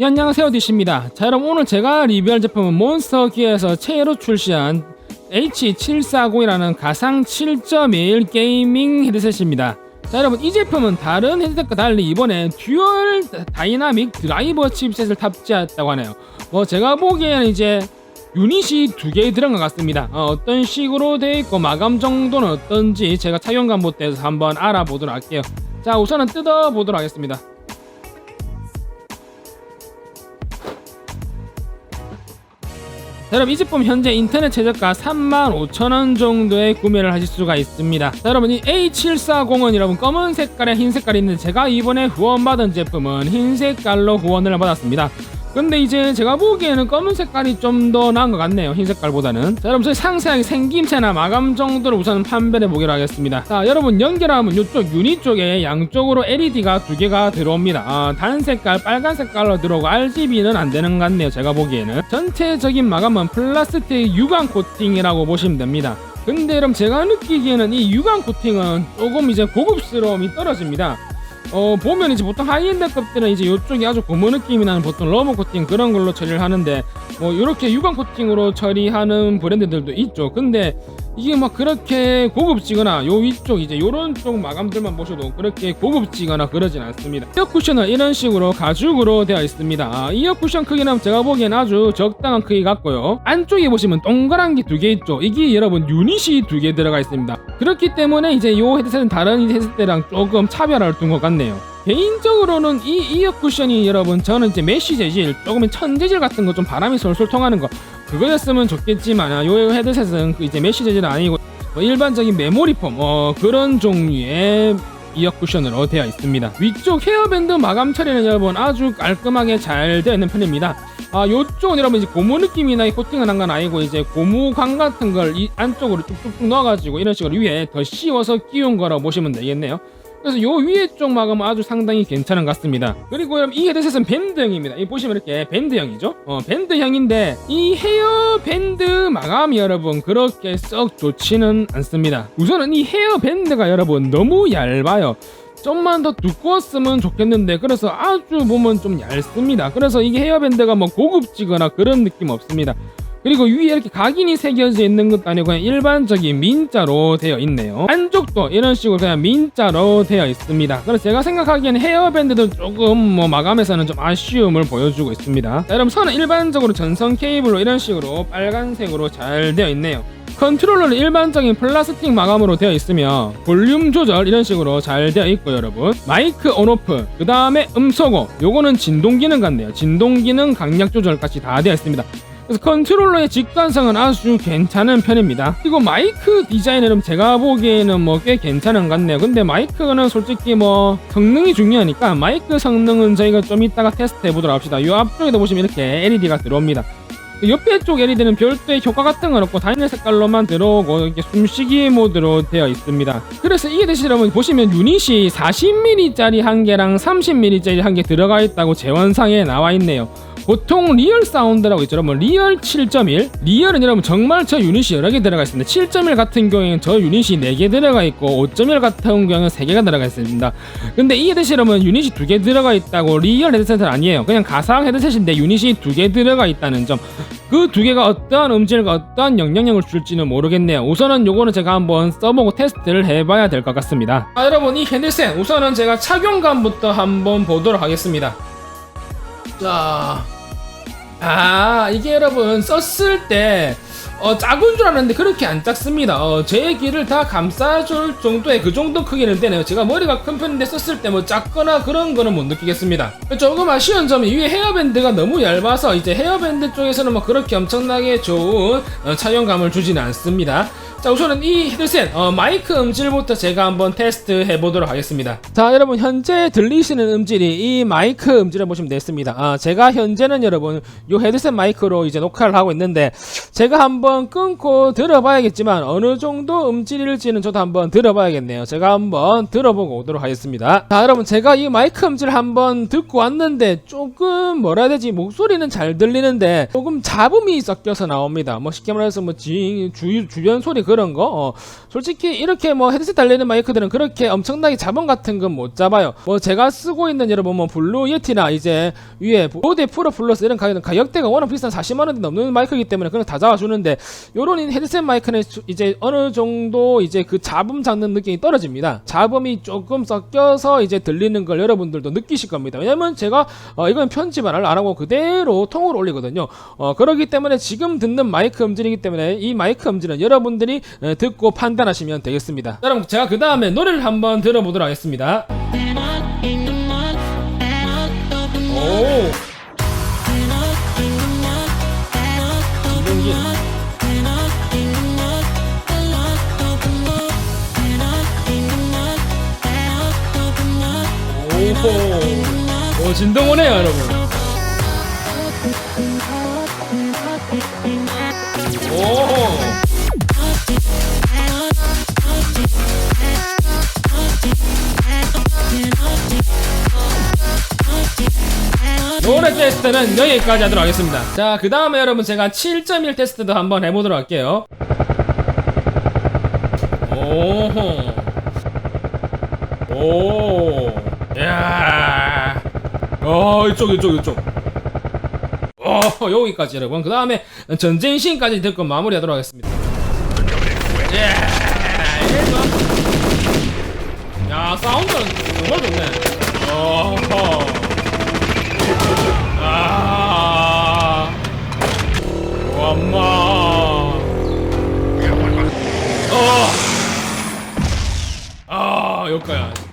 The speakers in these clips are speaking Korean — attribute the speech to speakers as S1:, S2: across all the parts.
S1: 네, 안녕하세요. 디시입니다. 자 여러분 오늘 제가 리뷰할 제품은 몬스터기에서 최애로 출시한 H740이라는 가상 7.1 게이밍 헤드셋입니다. 자 여러분 이 제품은 다른 헤드셋과 달리 이번에 듀얼 다이나믹 드라이버 칩셋을 탑재했다고 하네요. 뭐 제가 보기에는 이제 유닛이 두 개 들은 것 같습니다. 어, 떤 식으로 되어 있고 마감 정도는 어떤지 제가 착용감 못해서 한번 알아보도록 할게요. 자 우선은 뜯어보도록 하겠습니다 여러분 이 제품 현재 인터넷 최저가 35,000원 정도에 구매를 하실 수가 있습니다. 자, 여러분 이 A740은 여러분 검은 색깔에 흰 색깔이 있는데 제가 이번에 후원받은 제품은 흰 색깔로 후원을 받았습니다. 근데 이제 제가 보기에는 검은 색깔이 좀 더 나은 것 같네요. 흰 색깔보다는. 자, 여러분 저희 상세하게 생김새나 마감 정도를 우선 판별해 보기로 하겠습니다. 자, 여러분 연결하면 이쪽 유닛 쪽에 양쪽으로 LED가 두 개가 들어옵니다. 아, 단 색깔, 빨간 색깔로 들어오고 RGB는 안 되는 것 같네요. 제가 보기에는. 전체적인 마감은 플라스틱 유광 코팅이라고 보시면 됩니다. 근데 여러분 제가 느끼기에는 이 유광 코팅은 조금 이제 고급스러움이 떨어집니다. 어 보면 이제 보통 하이엔드급들은 이제 이쪽이 아주 고무 느낌이 나는 보통 러버 코팅 그런 걸로 처리를 하는데 뭐 이렇게 유광 코팅으로 처리하는 브랜드들도 있죠. 근데 이게 막 그렇게 고급지거나 요 위쪽 이제 요런 쪽 마감들만 보셔도 그렇게 고급지거나 그러진 않습니다. 이어 쿠션은 이런 식으로 가죽으로 되어 있습니다. 아, 이어 쿠션 크기는 제가 보기엔 아주 적당한 크기 같고요. 안쪽에 보시면 동그란 게 두 개 있죠. 이게 여러분 유닛이 두 개 들어가 있습니다. 그렇기 때문에 이제 요 헤드셋은 다른 헤드셋이랑 조금 차별화를 둔 것 같네요. 개인적으로는 이 이어 쿠션이 여러분 저는 이제 메쉬 재질 조금 천 재질 같은 거 좀 바람이 솔솔 통하는 거 그거였으면 좋겠지만 아, 요 헤드셋은 그 이제 재질은 아니고 뭐 일반적인 메모리 폼 어, 그런 종류의 이어 쿠션으로 되어 있습니다. 위쪽 헤어밴드 마감 처리는 여러분 아주 깔끔하게 잘 되어 있는 편입니다. 아, 요쪽은 여러분 이제 고무 느낌이나 이 코팅을 한 건 아니고 이제 고무광 같은 걸 이 안쪽으로 쭉쭉쭉 넣어가지고 이런 식으로 위에 더 씌워서 끼운 거라고 보시면 되겠네요. 그래서 요 위에 쪽 마감은 아주 상당히 괜찮은 것 같습니다. 그리고 이 헤드셋은 밴드형입니다. 이 보시면 이렇게 밴드형이죠. 어, 밴드형인데 이 헤어 밴드 마감이 여러분 그렇게 썩 좋지는 않습니다. 우선은 이 헤어 밴드가 여러분 너무 얇아요. 좀만 더 두꺼웠으면 좋겠는데 그래서 아주 보면 좀 얇습니다. 그래서 이게 헤어밴드가 뭐 고급지거나 그런 느낌 없습니다. 그리고 위에 이렇게 각인이 새겨져 있는 것도 아니고 그냥 일반적인 민자로 되어 있네요. 안쪽도 이런 식으로 그냥 민자로 되어 있습니다. 그래서 제가 생각하기에는 헤어밴드도 조금 뭐 마감에서는 좀 아쉬움을 보여주고 있습니다. 자, 여러분 선은 일반적으로 전선 케이블로 이런 식으로 빨간색으로 잘 되어 있네요. 컨트롤러는 일반적인 플라스틱 마감으로 되어 있으며 볼륨 조절 이런 식으로 잘 되어 있고 여러분 마이크 온오프 그 다음에 음소거 요거는 진동 기능 같네요 진동 기능 강약 조절까지 다 되어 있습니다 그래서 컨트롤러의 직관성은 아주 괜찮은 편입니다. 그리고 마이크 디자인은 제가 보기에는 뭐 꽤 괜찮은 것 같네요. 근데 마이크는 솔직히 뭐 성능이 중요하니까 마이크 성능은 저희가 좀 이따가 테스트 해보도록 합시다. 이 앞쪽에도 보시면 이렇게 LED가 들어옵니다. 옆에 쪽 LED는 별도의 효과 같은 건 없고 단일 색깔로만 들어오고 이렇게 숨쉬기 모드로 되어 있습니다. 그래서 이게 대신 여러분 보시면 유닛이 40mm짜리 한 개랑 30mm짜리 한 개 들어가 있다고 재원상에 나와 있네요. 보통 리얼 사운드라고 있죠. 여러분 리얼 7.1 리얼은 여러분 정말 저 유닛이 여러 개 들어가 있습니다. 7.1 같은 경우에는 저 유닛이 4개 들어가 있고 5.1 같은 경우는 3개가 들어가 있습니다. 근데 이 헤드셋 여러분 유닛이 2개 들어가 있다고 리얼 헤드셋은 아니에요. 그냥 가상 헤드셋인데 유닛이 2개 들어가 있다는 점그 두 개가 어떠한 음질과 어떠한 영향력을 줄지는 모르겠네요. 우선은 요거는 제가 한번 써보고 테스트를 해봐야 될 것 같습니다. 아 여러분 이 헤드셋 우선은 제가 착용감부터 한번 보도록 하겠습니다. 자 아 이게 여러분 썼을 때 어, 작은 줄 알았는데 그렇게 안 작습니다. 어, 제 귀를 다 감싸줄 정도의 그 정도 크기는 되네요. 제가 머리가 큰 편인데 썼을 때 뭐 작거나 그런 거는 못 느끼겠습니다. 조금 아쉬운 점이 위에 헤어밴드가 너무 얇아서 이제 헤어밴드 쪽에서는 뭐 그렇게 엄청나게 좋은 어, 착용감을 주지는 않습니다. 자 우선은 이 헤드셋 어, 마이크 음질부터 제가 한번 테스트 해보도록 하겠습니다. 자 여러분 현재 들리시는 음질이 이 마이크 음질을 보시면 됐습니다. 아, 제가 현재는 여러분 이 헤드셋 마이크로 이제 녹화를 하고 있는데 제가 한번 끊고 들어봐야겠지만 어느 정도 음질일지는 저도 한번 들어봐야겠네요. 제가 한번 들어보고 오도록 하겠습니다. 자 여러분 제가 이 마이크 음질 한번 듣고 왔는데 조금 뭐라 해야 되지? 목소리는 잘 들리는데 조금 잡음이 섞여서 나옵니다. 뭐 쉽게 말해서 뭐 지, 주, 주변 소리 그런 거? 어, 솔직히 이렇게 뭐 헤드셋 달리는 마이크들은 그렇게 엄청나게 자본 같은 건 못 잡아요. 뭐 제가 쓰고 있는 여러분 뭐 블루 예티나 이제 위에 보드 프로 플러스 이런 가격 가격대가 워낙 비싼 40만 원대 넘는 마이크이기 때문에 그냥 다 잡아주는데 요런 헤드셋 마이크는 주- 이제 어느 정도 이제 그 잡음 잡는 느낌이 떨어집니다. 잡음이 조금 섞여서 이제 들리는 걸 여러분들도 느끼실 겁니다. 왜냐면 제가 어, 이건 편집을 안 하고 그대로 통으로 올리거든요. 어, 그렇기 때문에 지금 듣는 마이크 음질이기 때문에 이 마이크 음질은 여러분들이 에, 듣고 판단하시면 되겠습니다. 자, 여러분 제가 그 다음에 노래를 한번 들어보도록 하겠습니다. 오. 오 진동 오네요 여러분. 오 테스트는 여기까지 하도록 하겠습니다. 자, 그 다음에 여러분 제가 7.1 테스트도 한번 해보도록 할게요. 오호. 오. 야. 어, 이쪽, 이쪽, 이쪽. 어, 여기까지 여러분. 그 다음에 전쟁신까지 듣고 마무리하도록 하겠습니다. 예. 이거. 야, 사운드는 정말 좋네. 어허. 아, 여기까지.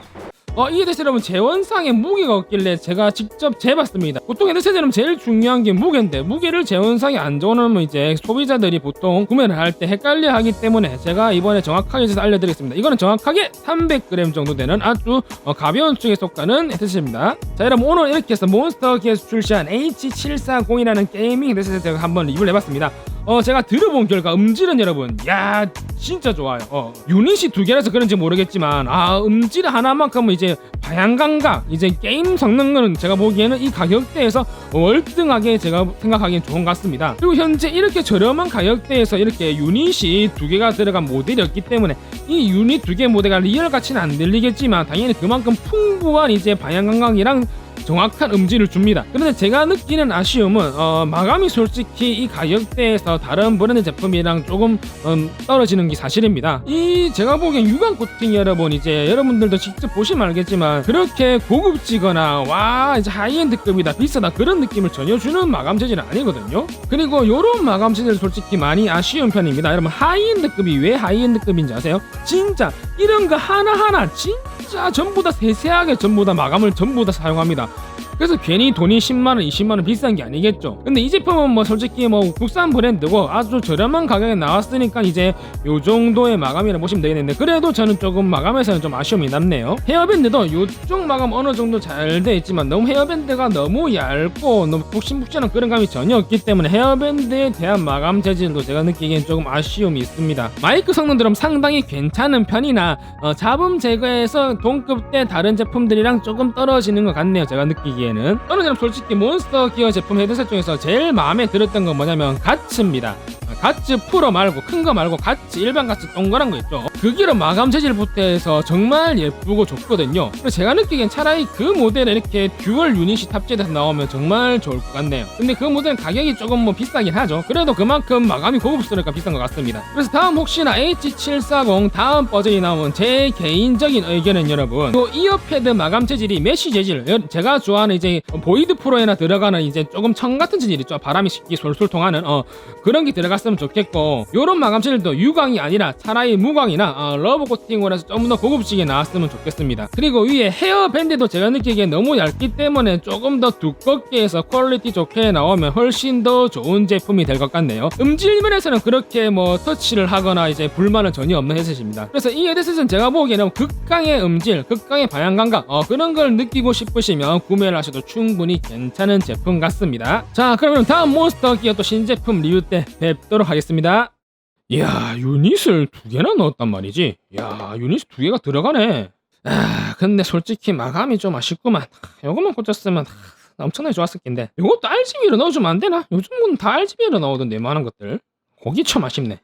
S1: 어, 이 헤드셋 여러분 재원상에 무게가 없길래 제가 직접 재봤습니다. 보통 헤드셋 여러분 제일 중요한 게 무게인데 무게를 재원상에 안 적어놓으면 이제 소비자들이 보통 구매를 할 때 헷갈려 하기 때문에 제가 이번에 정확하게 알려드리겠습니다. 이거는 정확하게 300g 정도 되는 아주 어, 가벼운 축에 속하는 헤드셋입니다. 자 여러분 오늘 이렇게 해서 몬스터기에서 출시한 H740이라는 게이밍 헤드셋을 한번 리뷰를 해봤습니다. 어 제가 들어본 결과 음질은 여러분 야 진짜 좋아요. 어. 유닛이 두 개라서 그런지 모르겠지만 아 음질 하나만큼은 이제 방향 감각 이제 게임 성능은 제가 보기에는 이 가격대에서 월등하게 제가 생각하기엔 좋은 것 같습니다. 그리고 현재 이렇게 저렴한 가격대에서 이렇게 유닛이 두 개가 들어간 모델이었기 때문에 이 유닛 두 개 모델가 리얼 가치는 안 들리겠지만 당연히 그만큼 풍부한 이제 방향 감각이랑 정확한 음질을 줍니다. 그런데 제가 느끼는 아쉬움은 어, 마감이 솔직히 이 가격대에서 다른 브랜드 제품이랑 조금 음, 떨어지는 게 사실입니다. 이 제가 보기엔 유광 코팅 여러분 이제 여러분들도 직접 보시면 알겠지만 그렇게 고급지거나 와 이제 하이엔드급이다 비싸다 그런 느낌을 전혀 주는 마감 재질은 아니거든요. 그리고 요런 마감 재질 솔직히 많이 아쉬운 편입니다. 여러분 하이엔드급이 왜 하이엔드급인지 아세요? 진짜 이런 거 하나하나 진짜 전부 다 세세하게 전부 다 마감을 전부 다 사용합니다. 그래서 괜히 돈이 10만원, 20만원 비싼 게 아니겠죠. 근데 이 제품은 뭐 솔직히 뭐 국산 브랜드고 아주 저렴한 가격에 나왔으니까 이제 요 정도의 마감이라 보시면 되겠는데 그래도 저는 조금 마감에서는 좀 아쉬움이 남네요. 헤어밴드도 요쪽 마감 어느 정도 잘 돼 있지만 너무 헤어밴드가 너무 얇고 너무 푹신푹신한 그런 감이 전혀 없기 때문에 헤어밴드에 대한 마감 재질도 제가 느끼기엔 조금 아쉬움이 있습니다. 마이크 성능들은 상당히 괜찮은 편이나 어, 잡음 제거에서 동급 대 다른 제품들이랑 조금 떨어지는 것 같네요. 제가 느끼기에 는 저는 솔직히 몬스터 기어 제품 헤드셋 중에서 제일 마음에 들었던 건 뭐냐면 가츠입니다. 아, 가츠 프로 말고 큰 거 말고 가츠 일반 가츠 동그란 거 있죠. 그 기름 마감 재질 부터 해서 정말 예쁘고 좋거든요. 그래서 제가 느끼기엔 차라리 그 모델에 이렇게 듀얼 유닛이 탑재돼서 나오면 정말 좋을 것 같네요. 근데 그 모델은 가격이 조금 뭐 비싸긴 하죠. 그래도 그만큼 마감이 고급스러우니까 비싼 것 같습니다. 그래서 다음 혹시나 H740 다음 버전이 나오면 제 개인적인 의견은 여러분 이 이어패드 마감 재질이 메쉬 재질 여- 제가 좋아하는 이제 보이드 프로에나 들어가는 이제 조금 청 같은 재질 있죠. 바람이 쉽게 솔솔 통하는 어 그런 게 들어갔 으면 좋겠고 요런 마감 재질도 유광이 아니라 차라리 무광이나 어, 러브 코팅으로 해서 좀 더 고급지게 나왔으면 좋겠습니다. 그리고 위에 헤어 밴드도 제가 느끼기에 너무 얇기 때문에 조금 더 두껍게 해서 퀄리티 좋게 나오면 훨씬 더 좋은 제품이 될 것 같네요. 음질 면에서는 그렇게 뭐 터치를 하거나 이제 불만은 전혀 없는 헤드셋입니다. 그래서 이 헤드셋은 제가 보기에는 극강의 음질, 극강의 방향 감각 어, 그런 걸 느끼고 싶으시면 구매를 하셔도 충분히 괜찮은 제품 같습니다. 자 그러면 다음 몬스터 기어 또 신제품 리뷰 때 뵙도록 하겠습니다. 이야 유닛을 두 개나 넣었단 말이지. 야 유닛 두 개가 들어가네. 아 근데 솔직히 마감이 좀 아쉽구만. 요것만 하, 엄청나게 좋았을 텐데. 요것도 RGB로 넣어주면 안 되나? 요즘은 다 RGB로 나오던데 많은 것들. 거기 참 아쉽네.